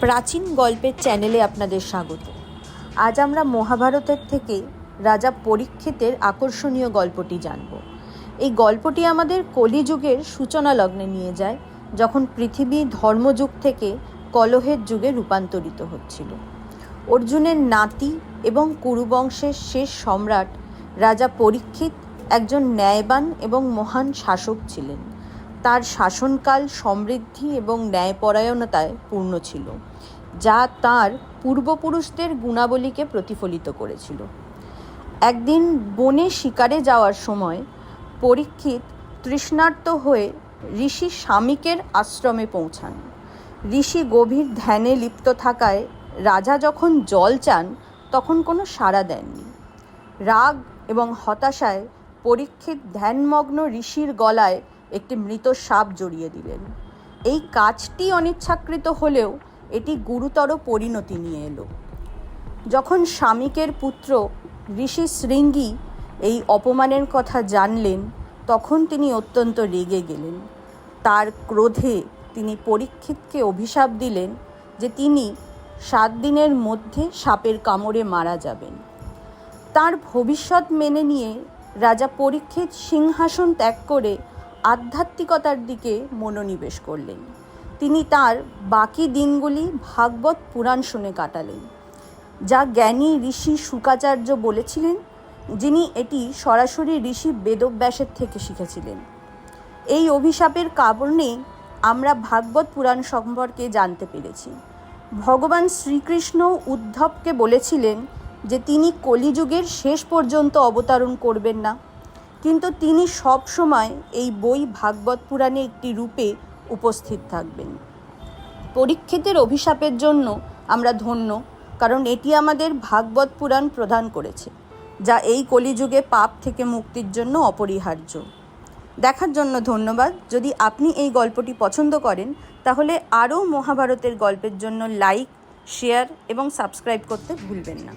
প্রাচীন গল্পের চ্যানেলে আপনাদের স্বাগত। আজ আমরা মহাভারতের থেকে রাজা পরীক্ষিতের আকর্ষণীয় গল্পটি জানব। এই গল্পটি আমাদের কলিযুগের সূচনা লগ্নে নিয়ে যায়, যখন পৃথিবী ধর্মযুগ থেকে কলহের যুগে রূপান্তরিত হচ্ছিল। অর্জুনের নাতি এবং কুরুবংশের শেষ সম্রাট রাজা পরীক্ষিত একজন ন্যায়বান এবং মহান শাসক ছিলেন। তার শাসনকাল সমৃদ্ধি এবং ন্যায়পরায়ণতায় পূর্ণ ছিল, যা তার পূর্বপুরুষদের গুণাবলীকে প্রতিফলিত করেছিল। একদিন বনে শিকারে যাওয়ার সময় পরীক্ষিত তৃষ্ণার্ত হয়ে ঋষি স্বামীকের আশ্রমে পৌঁছান। ঋষি গভীর ধ্যানে লিপ্ত থাকায় রাজা যখন জল চান, তখন কোনো সাড়া দেননি। রাগ এবং হতাশায় পরীক্ষিত ধ্যানমগ্ন ঋষির গলায় একটি মৃত সাপ জড়িয়ে দিলেন। এই কাজটি অনিচ্ছাকৃত হলেও এটি গুরুতর পরিণতি নিয়ে এলো। যখন স্বামীকের পুত্র ঋষি শৃঙ্গী এই অপমানের কথা জানলেন, তখন তিনি অত্যন্ত রেগে গেলেন। তার ক্রোধে তিনি পরীক্ষিতকে অভিশাপ দিলেন যে তিনি সাত দিনের মধ্যে সাপের কামড়ে মারা যাবেন। তার ভবিষ্যৎ মেনে নিয়ে রাজা পরীক্ষিত সিংহাসন ত্যাগ করে আধ্যাত্মিকতার দিকে মনোনিবেশ করলেন। তিনি তার বাকি দিনগুলি ভাগবত পুরাণ শুনে কাটালেন, যা জ্ঞানী ঋষি শুকাচার্য বলেছিলেন যিনি এটি সরাসরি ঋষি বেদব্যাসের থেকে শিখেছিলেন। এই অভিশাপের কারণে আমরা ভাগবত পুরাণ সম্পর্কে জানতে পেরেছি। ভগবান শ্রীকৃষ্ণ উদ্ধবকে বলেছিলেন যে তিনি কলিযুগের শেষ পর্যন্ত অবতরণ করবেন না। কিন্তু তিনি সব সময় এই বই ভাগবত পুরাণে একটি রূপে উপস্থিত থাকবেন। পরীক্ষিতের অভিশাপের জন্য আমরা ধন্য, কারণ এটি আমাদের ভাগবত পুরাণ প্রদান করেছে, যা এই কলিযুগে পাপ থেকে মুক্তির জন্য অপরিহার্য। দেখার জন্য ধন্যবাদ। যদি আপনি এই গল্পটি পছন্দ করেন, তাহলে আরও মহাভারতের গল্পের জন্য লাইক, শেয়ার এবং সাবস্ক্রাইব করতে ভুলবেন না।